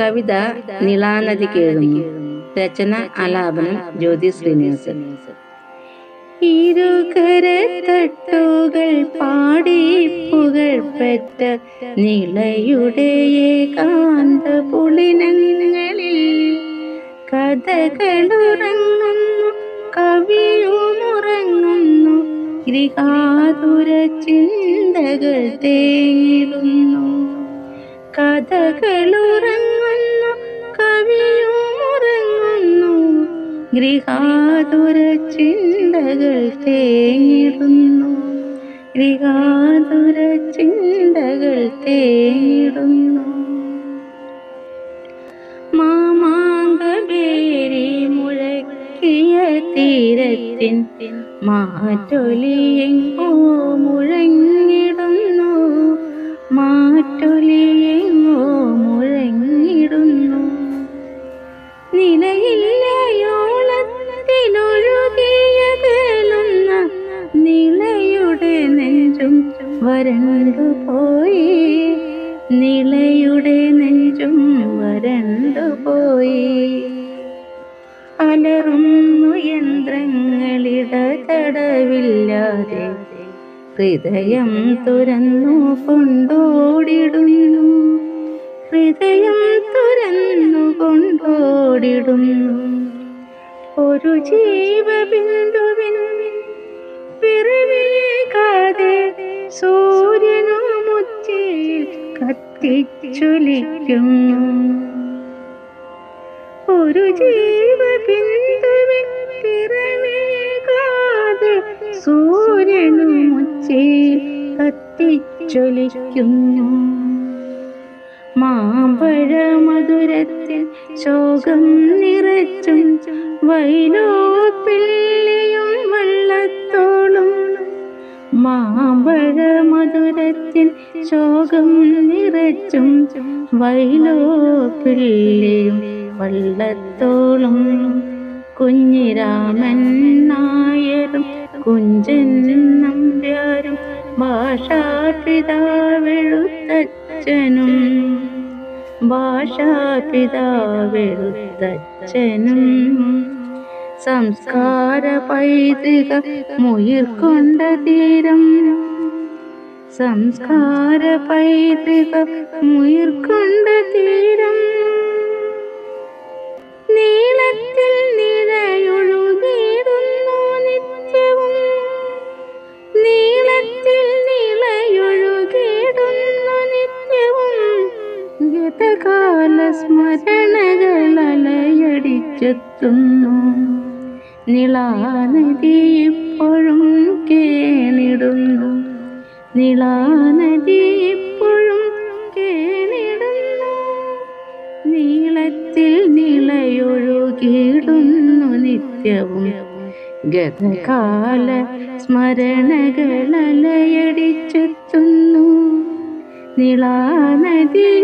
കവിത നിളാനദി കേഴുന്നു രചന ആലാപനം ജ്യോതി ശ്രീനിവാസൻ. ഇരുകരത്തട്ടുകൾ പാടി പുകഴ്പെറ്റ നിളയുടെ ഏകാന്ത പുളിനങ്ങളിൽ കഥകളുറങ്ങുന്നു കവിയുമുറങ്ങുന്നു ഗൃഹാതുര ചിന്തകൾ തേങ്ങിടുന്നു. ഗൃഹാതുര ചിന്തകൾ തേങ്ങിടുന്നു. ഗൃഹാതുര ചിന്തകൾ തേങ്ങിടുന്നു. മാമാങ്കേരി മുഴക്കിയ തീരത്തിൻ മാറ്റൊലിയെങ്ങോ മുഴങ്ങിടുന്നു. മാറ്റൊലിയെങ്ങോ മുഴങ്ങിടുന്നു. നിലയില്ലയോളത്തിലൊഴുകിയകലുന്ന വരണ്ടു പോയി. നിളയുടെ നെഞ്ചും വരണ്ടു പോയി. അലറുന്നു യന്ത്രങ്ങളിടതടവില്ലാതെ ഹൃദയം തുരന്നു കൊണ്ടോടിടുന്നു. ഹൃദയം തുരന്നു കൊണ്ടോടിടുന്നു. ഒരു ജീവബിന്ദുവിൻ സൂര്യനു മുച്ചിൽ കത്തിച്ചൊലിക്കുന്നു. ഒരു ജീവബിന്ദുവിൻ പിറവിക്കാതെ സൂര്യനു മുച്ചിൽ കത്തിച്ചൊലിക്കുന്നു. മാമ്പഴ മധുരത്തിൽ ശോകം നിറച്ചും വൈലോപ്പിള്ളിയും മധുരത്തിൽ ശോകം നിറച്ചും വൈലോപ്പിള്ളിയും വള്ളത്തോളും കുഞ്ഞിരാമൻ നായരും കുഞ്ചൻ നമ്പ്യാരും ഭാഷാപിതാവെഴുത്തച്ഛനും ഭാഷാപിതാവെഴുത്തച്ഛനും സംസ്കാര പൈതൃക മുയിർക്കൊണ്ട തീരം സംസ്കാര പൈതൃക മുയർക്കൊണ്ട തീരം. നീളത്തിൽ നിഴയൊഴുകിടുന്നു നിത്യവും. നീളത്തിൽ നിളയൊഴുകിടുന്നു നിത്യവും. ഗതകാല സ്മരണകൾ അലയടിച്ചെത്തുന്നു നിളാനദി ഇപ്പോഴും കേണിടുന്നു. നിളാനദി ഇപ്പോഴും നീളത്തിൽ നിളയൊഴുകിടുന്നു നിത്യവും. ഗതകാല സ്മരണകളലയടിച്ചെത്തുന്നു. നിളാനദി